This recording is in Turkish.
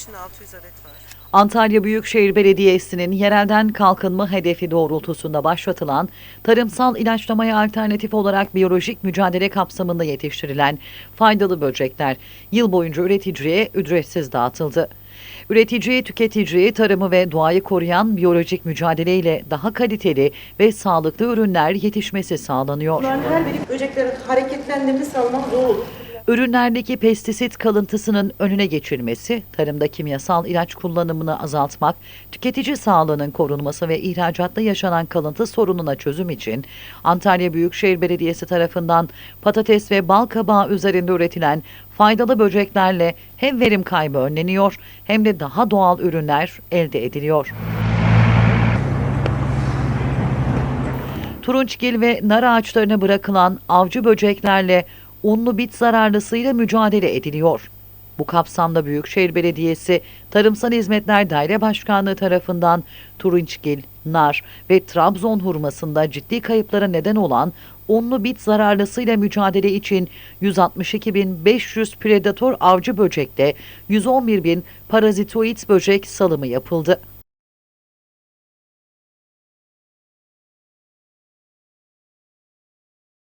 içinde 600 adet var. Antalya Büyükşehir Belediyesi'nin yerelden kalkınma hedefi doğrultusunda başlatılan tarımsal ilaçlamaya alternatif olarak biyolojik mücadele kapsamında yetiştirilen faydalı böcekler yıl boyunca üreticiye ücretsiz dağıtıldı. Üreticiye, tüketiciye tarımı ve doğayı koruyan biyolojik mücadeleyle daha kaliteli ve sağlıklı ürünler yetişmesi sağlanıyor. Bunların her biri böceklerin hareketlendiğini sağlamak zor olur. Ürünlerdeki pestisit kalıntısının önüne geçilmesi, tarımda kimyasal ilaç kullanımını azaltmak, tüketici sağlığının korunması ve ihracatta yaşanan kalıntı sorununa çözüm için Antalya Büyükşehir Belediyesi tarafından patates ve bal kabağı üzerinde üretilen faydalı böceklerle hem verim kaybı önleniyor hem de daha doğal ürünler elde ediliyor. Turunçgil ve nar ağaçlarına bırakılan avcı böceklerle unlu bit zararlısıyla mücadele ediliyor. Bu kapsamda Büyükşehir Belediyesi Tarımsal Hizmetler Daire Başkanlığı tarafından turunçgil, nar ve Trabzon hurmasında ciddi kayıplara neden olan unlu bit zararlısıyla mücadele için 162.500 predatör avcı böcekle 111.000 parazitoid böcek salımı yapıldı.